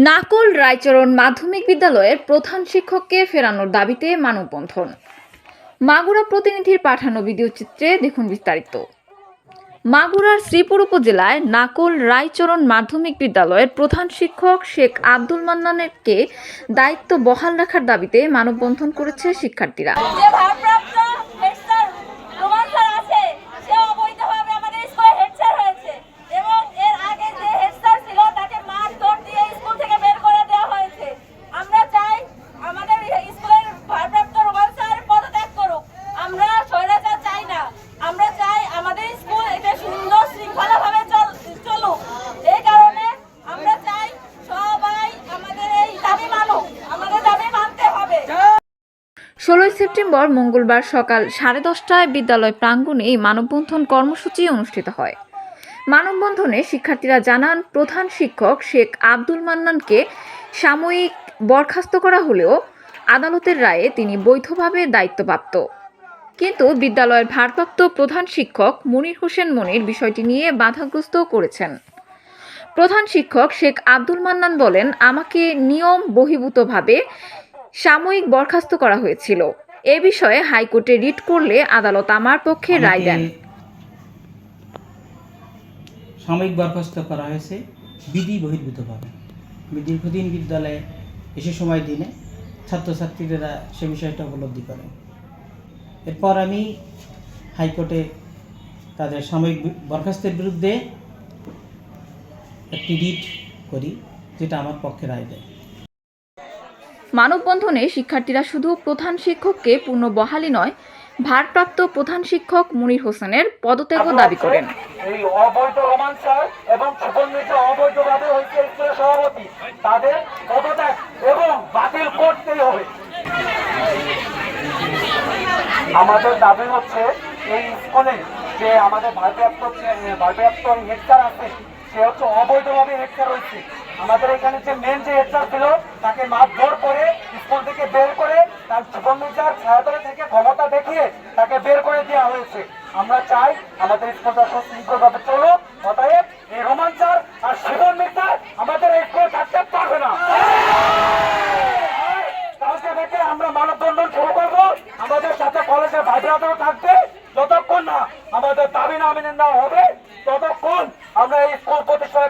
নাকল রায়চরণ মাধ্যমিক বিদ্যালয়ের প্রধান শিক্ষককে ফেরানোর দাবিতে মানববন্ধন। মাগুরা প্রতিনিধির পাঠানো ভিডিও চিত্রে দেখুন বিস্তারিত। মাগুরার শ্রীপুর উপজেলায় নাকল রায়চরণ মাধ্যমিক বিদ্যালয়ের প্রধান শিক্ষক শেখ আব্দুল মান্নানকে দায়িত্ব বহাল রাখার দাবিতে মানববন্ধন করেছে শিক্ষার্থীরা যে ভারপ্রাপ্ত হেড স্যার রোমান স্যার আছে সে অবৈধভাবে আমাদের স্কুলে হেড স্যার হয়েছে এবং এর আগে যে হেড স্যার ছিল তাকে মারধর দিয়ে স্কুল থেকে বের করে দেওয়া হয়েছে আমরা চাই আমাদের স্কুলের ভারপ্রাপ্ত রোমান স্যার পদত্যাগ করুক আমরা স্বৈরাচার চাই না আমরা চাই আমাদের স্কুল এটা সুন্দর শৃঙ্খলাভাবে চল- চলুক এই কারণে আমরা চাই সবাই আমাদের এই দাবি মানুক আমাদের দাবি মানতে হবে ষোলোই সেপ্টেম্বর মঙ্গলবার সকাল সাড়ে দশটায় বিদ্যালয় প্রাঙ্গণে এই মানববন্ধন কর্মসূচি অনুষ্ঠিত হয়। মানববন্ধনে শিক্ষার্থীরা জানান, প্রধান শিক্ষক শেখ আব্দুল মান্নানকে সাময়িক বরখাস্ত করা হলেও আদালতের রায়ে তিনি বৈধভাবে দায়িত্বপ্রাপ্ত। কিন্তু বিদ্যালয়ের ভারপ্রাপ্ত প্রধান শিক্ষক মনির হোসেন মনির বিষয়টি নিয়ে বাধাগ্রস্ত করেছেন। প্রধান শিক্ষক শেখ আব্দুল মান্নান বলেন, আমাকে নিয়ম বহির্ভূতভাবে সাময়িক বরখাস্ত করা হয়েছিল। এ বিষয়ে হাইকোর্টে রিট করলে আদালত আমার পক্ষে রায় দেন। সাময়িক বরখাস্ত করা হয়েছে বিধি বহির্ভূতভাবে। আমি দীর্ঘদিন বিদ্যালয়ে এসে সময় দিনে ছাত্রছাত্রীরা সে বিষয়টা উপলব্ধি করে। এরপর আমি হাইকোর্টে তাদের সাময়িক বরখাস্তের বিরুদ্ধে একটি রিট করি যেটা আমার পক্ষে রায় দেয়। মানববন্ধনে শিক্ষার্থীরা শুধু প্রধান শিক্ষককে পূর্ণ বহালি নয়, ভারপ্রাপ্ত প্রধান শিক্ষক মনির হোসেনের পদত্যাগ দাবি করেন। আমাদের দাবি হচ্ছে, এই স্কুলে যে আমাদের ভারপ্রাপ্ত ভারপ্রাপ্ত হেডস্যার আছে সে হচ্ছে অবৈধভাবে হেডস্যার হয়েছে আমাদের এখানে যে মেন যে হেডস্যার ছিল, তাকে মারধর করে, স্কুল থেকে বের করে, তার জীবনবিচার ছায়াতলে থেকে ক্ষমতা দেখিয়ে তাকে বের করে দেওয়া হয়েছে। আমরা চাই আমাদের স্কুলটা সুশৃঙ্খলভাবে চলুক, অতএব এই রোমাঞ্চার আর শিবন মিত্র আমাদের স্কুলে থাকতে পারবে না। কালকে থেকে আমরা মানববন্ধন শুরু করব। আমাদের সাথে কলেজের ভাইব্রাতও থাকবে। যতক্ষণ না আমাদের দাবি না মেনে নেওয়া হবে, ততক্ষণ আমরা এই স্কুল প্রতিষ্ঠানে